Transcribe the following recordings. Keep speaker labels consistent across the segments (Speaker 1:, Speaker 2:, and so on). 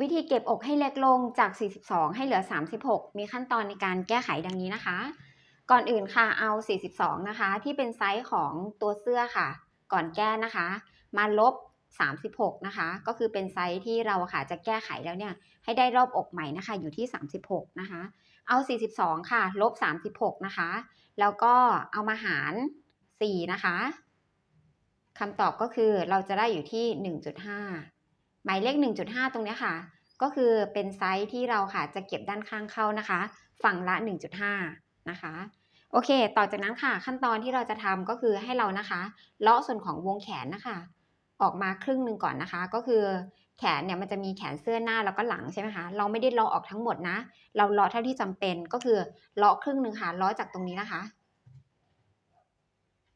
Speaker 1: วิธีเก็บอกให้เล็กลงจาก 42 ให้เหลือ 36 มีขั้นตอนในการแก้ไขดังนี้นะคะ ก่อนอื่นค่ะเอา 42 นะคะ ที่เป็นไซส์ของตัวเสื้อค่ะ ก่อนแก้นะคะ มาลบ 36 นะคะ ก็คือเป็นไซส์ที่เราค่ะจะแก้ไขแล้วเนี่ยให้ได้รอบอกใหม่นะคะ อยู่ที่ 36 นะคะ เอา 42 ค่ะ ลบ 36 นะคะ แล้วก็เอามาหาร 4 นะคะคำตอบก็คือเราจะได้อยู่ที่ 1.5 หมายเลข 1.5 ตรงนี้ค่ะ ก็คือเป็นไซส์ที่เราค่ะจะเก็บด้านข้างเข้านะคะ ฝั่งละ 1.5 นะคะ โอเค ต่อจากนั้นค่ะ ขั้นตอนที่เราจะทำก็คือให้เรานะคะเลาะส่วนของวงแขนนะคะ ออกมาครึ่งหนึ่งก่อนนะคะ ก็คือแขนเนี่ยมันจะมีแขนเสื้อหน้าแล้วก็หลังใช่ไหมคะ เราไม่ได้เลาะออกทั้งหมดนะ เราเลาะเท่าที่จำเป็นก็คือเลาะครึ่งหนึ่งค่ะเลาะจากตรงนี้นะคะ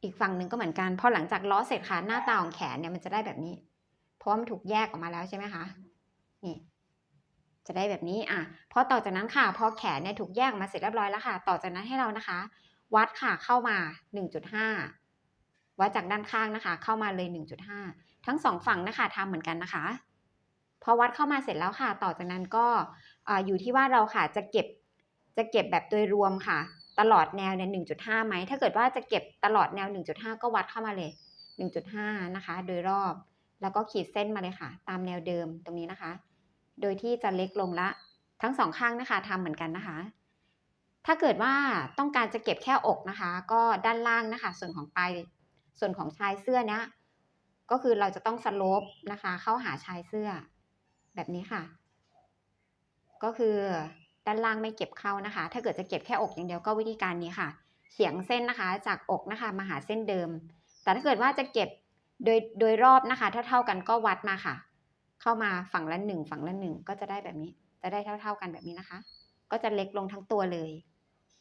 Speaker 1: อีกฝั่งหนึ่งก็เหมือนกันพอหลังจากเลาะเสร็จค่ะหน้าตาของแขนเนี่ยมันจะได้แบบนี้ ราะมันถูกแยกออกมาแล้วใช่ไหมคะ นี่จะได้แบบนี้อะพอต่อจากนั้นค่ะ พอแขนเนี่ยถูกแยกมาเสร็จเรียบร้อยแล้วค่ะ ต่อจากนั้นให้เรานะคะ วัดค่ะเข้ามา 1.5 วัดจากด้านข้างนะคะ เข้ามาเลย 1.5 ทั้งสองฝั่งนะคะทำเหมือนกันนะคะ พอวัดเข้ามาเสร็จแล้วค่ะ ต่อจากนั้นก็อ่าอยู่ที่ว่าเราค่ะจะเก็บจะเก็บแบบโดยรวมค่ะ ตลอดแนวเนี่ย 1.5 ไหม ถ้าเกิดว่าจะเก็บตลอดแนว 1.5 ก็วัดเข้ามาเลย 1.5 นะคะ โดยรอบ แล้วก็ขีดเส้นมาเลยค่ะ ตามแนวเดิมตรงนี้นะคะ โดยที่จะเล็กลงละ ทั้งสองข้างนะคะทำเหมือนกันนะคะ ถ้าเกิดว่าต้องการจะเก็บแค่อกนะคะ ก็ด้านล่างนะคะ ส่วนของปลายส่วนของชายเสื้อเนี้ยก็คือเราจะต้องสโลปนะคะ เข้าหาชายเสื้อ แบบนี้ค่ะ ก็คือด้านล่างไม่เก็บเข้านะคะ ถ้าเกิดจะเก็บแค่อกอย่างเดียวก็วิธีการนี้ค่ะ เฉียงเส้นนะคะ จากอกนะคะมาหาเส้นเดิม แต่ถ้าเกิดว่าจะเก็บ โดยโดยรอบนะคะ ถ้าเท่ากันก็วัดมาค่ะ เข้ามาฝั่งละหนึ่งฝั่งละหนึ่งก็จะได้แบบนี้ จะได้เท่าๆกันแบบนี้นะคะ ก็จะเล็กลงทั้งตัวเลย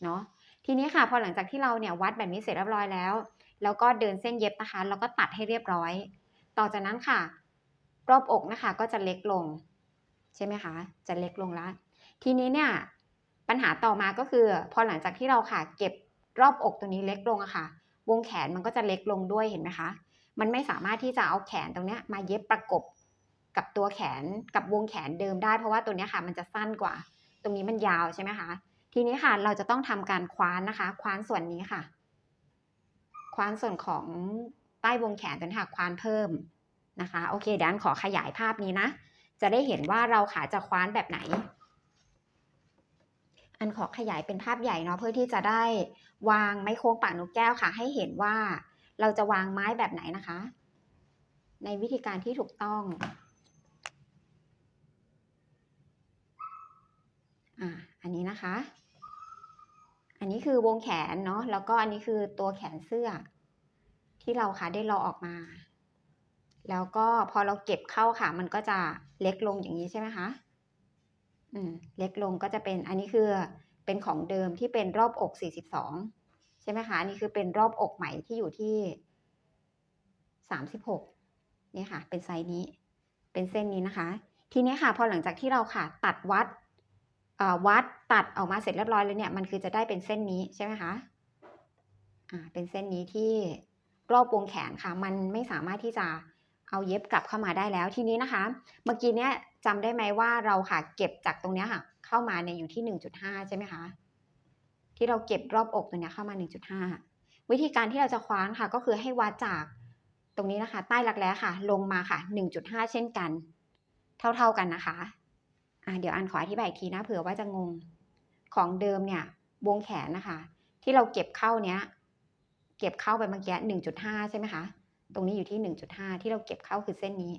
Speaker 1: เนาะทีนี้ค่ะพอหลังจากที่เราเนี่ยวัดแบบนี้เสร็จเรียบร้อยแล้ว แล้วก็เดินเส้นเย็บนะคะ แล้วก็ตัดให้เรียบร้อย ต่อจากนั้นค่ะ รอบอกนะคะ ก็จะเล็กลง ใช่ไหมคะ จะเล็กลงละทีนี้เนี่ยปัญหาต่อมาก็คือ พอหลังจากที่เราค่ะ เก็บรอบอกตรงนี้เล็กลงอะค่ะ วงแขนมันก็จะเล็กลงด้วยเห็นไหมคะ มันไม่สามารถที่จะเอาแขนตรงเนี้ยมาเย็บประกบกับตัวแขนกับวงแขนเดิมได้ เพราะว่าตัวเนี้ยค่ะมันจะสั้นกว่า ตรงนี้มันยาวใช่ไหมคะทีนี้ค่ะเราจะต้องทำการคว้านนะคะคว้านส่วนนี้ค่ะ คว้านส่วนของใต้วงแขนตัวนี้ค่ะคว้านเพิ่มนะคะโอเคเดี๋ยวอันขอขยายภาพนี้นะ จะได้เห็นว่าเราขาจะคว้านแบบไหน อันขอขยายเป็นภาพใหญ่เนาะเพื่อที่จะได้วางไม้โค้งปากนกแก้วค่ะ ให้เห็นว่า เราจะวางไม้แบบไหนนะคะ ในวิธีการที่ถูกต้องอ่าอันนี้นะคะ อันนี้คือวงแขนเนาะแล้วก็อันนี้คือตัวแขนเสื้อ ที่เราค่ะได้รอออกมา แล้วก็พอเราเก็บเข้าค่ะ มันก็จะเล็กลงอย่างนี้ใช่ไหมคะอืมเล็กลงก็จะเป็นอันนี้คือเป็นของเดิมที่เป็นรอบอก 42 ใช่ไหมคะอันนี้คือเป็นรอบอกใหม่ที่อยู่ที่ 36นี่ค่ะ เป็นไซส์นี้ เป็นเส้นนี้นะคะ ทีนี้ค่ะพอหลังจากที่เราค่ะตัดวัดอ่อวัดตัดออกมาเสร็จเรียบร้อยแล้วเนี่ยมันคือจะได้เป็นเส้นนี้ใช่ไหมคะอ่าเป็นเส้นนี้ที่รอบวงแขนค่ะ มันไม่สามารถที่จะเอาเย็บกลับเข้ามาได้แล้วทีนี้นะคะ เมื่อกี้เนี้ยจำได้ไหมว่าเราค่ะเก็บจากตรงเนี้ยค่ะ เข้ามาเนี่ยอยู่ที่ 1.5 ใช่ไหมคะ ที่เราเก็บรอบอกตรงเนี้เข้ามา 1.5 วิธีการที่เราจะคว้านค่ะ ก็คือให้วัดจากตรงนี้นะคะ ใต้รักแร้ค่ะ ลงมาค่ะ 1.5 เช่นกัน เท่าๆกันนะคะอ่าเดี๋ยวอันขออธิบายอีกทีนะเผื่อว่าจะงงของเดิมเนี่ยวงแขนนะคะ ที่เราเก็บเข้าเนี้ย เก็บเข้าไปเมื่อกี้หนึ่งจุดห้าใช่ไหมคะตรงนี้อยู่ที่หนึ่งจุดห้าที่เราเก็บเข้าคือเส้นนี้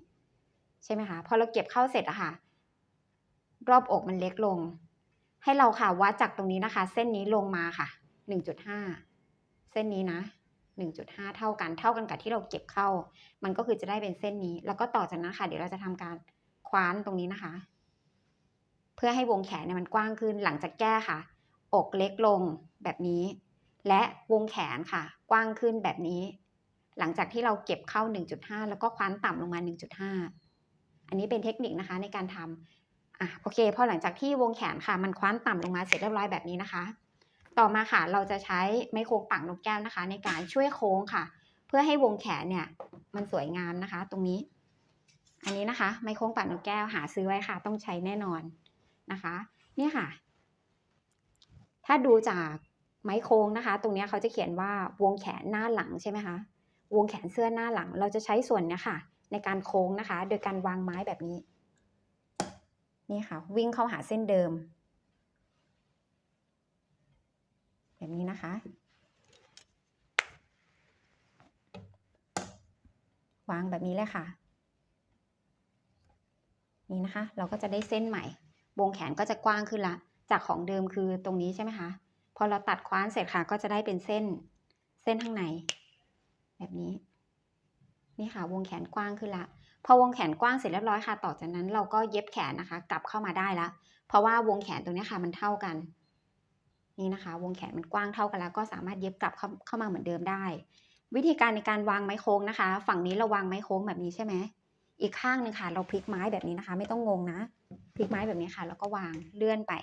Speaker 1: ใช่ไหมคะพอเราเก็บเข้าเสร็จอะค่ะ รอบอกมันเล็กลง ให้เราค่ะวัดจากตรงนี้นะคะ เส้นนี้ลงมาค่ะหนึ่งจุดห้าเส้นนี้นะหนึ่งจุดห้าเท่ากันเท่ากันกับที่เราเก็บเข้า มันก็คือจะได้เป็นเส้นนี้ แล้วก็ต่อจากนั้นค่ะ เดี๋ยวเราจะทำการคว้านตรงนี้นะคะ เพื่อให้วงแขนเนี่ยมันกว้างขึ้นหลังจากแก้ค่ะ อกเล็กลงแบบนี้ และวงแขนค่ะ กว้างขึ้นแบบนี้ หลังจากที่เราเก็บเข้า 1.5 แล้วก็คว้านต่ำลงมา 1.5 อันนี้เป็นเทคนิคนะคะในการทำ อะโอเคพอหลังจากที่วงแขนค่ะ มันคว้านต่ำลงมาเสร็จเรียบร้อยแบบนี้นะคะ ต่อมาค่ะเราจะใช้ไม้โค้งปากนกแก้วนะคะ ในการช่วยโค้งค่ะ เพื่อให้วงแขนเนี่ยมันสวยงามนะคะ ตรงนี้ อันนี้นะคะ ไม้โค้งปากนกแก้วหาซื้อไว้ค่ะ ต้องใช้แน่นอนนะคะ เนี่ยค่ะ ถ้าดูจากไม้โค้งนะคะ ตรงเนี้ยเขาจะเขียนว่าวงแขนหน้าหลังใช่ไหมคะวงแขนเสื้อหน้าหลัง เราจะใช้ส่วนเนี้ยค่ะ ในการโค้งนะคะ โดยการวางไม้แบบนี้ นี่ค่ะ วิ่งเข้าหาเส้นเดิม แบบนี้นะคะ วางแบบนี้เลยค่ะ นี่นะคะ เราก็จะได้เส้นใหม่ วงแขนก็จะกว้างขึ้นละ จากของเดิมคือตรงนี้ใช่ไหมคะ พอเราตัดคว้านเสร็จค่ะ ก็จะได้เป็นเส้น เส้นข้างใน แบบนี้ นี่ค่ะ วงแขนกว้างขึ้นละ พอวงแขนกว้างเสร็จเรียบร้อยค่ะ ต่อจากนั้นเราก็เย็บแขนนะคะ กลับเข้ามาได้ละเพราะว่าวงแขนตรงนี้ค่ะมันเท่ากัน นี่นะคะ วงแขนมันกว้างเท่ากันแล้ว ก็สามารถเย็บกลับเข้าเข้ามาเหมือนเดิมได้ วิธีการในการวางไม้โค้งนะคะ ฝั่งนี้เราวางไม้โค้งแบบนี้ใช่ไหมอีกข้างหนึ่งค่ะ เราพลิกไม้แบบนี้นะคะ ไม่ต้องงงนะพลิกไม้แบบนี้ค่ะ แล้วก็วางเลื่อนไป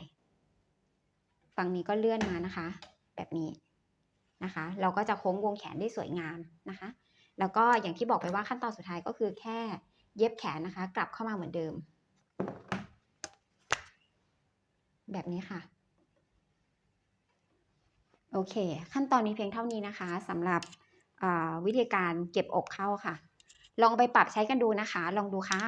Speaker 1: ฝั่งนี้ก็เลื่อนมานะคะ แบบนี้นะคะ เราก็จะโค้งวงแขนได้สวยงามนะคะ แล้วก็อย่างที่บอกไปว่าขั้นตอนสุดท้ายก็คือแค่ เย็บแขนนะคะ กลับเข้ามาเหมือนเดิม แบบนี้ค่ะ โอเค ขั้นตอนนี้เพียงเท่านี้นะคะสำหรับวิธีการเก็บอกเข้าค่ะ ลองไปปรับใช้กันดูนะคะ ลองดูค่ะ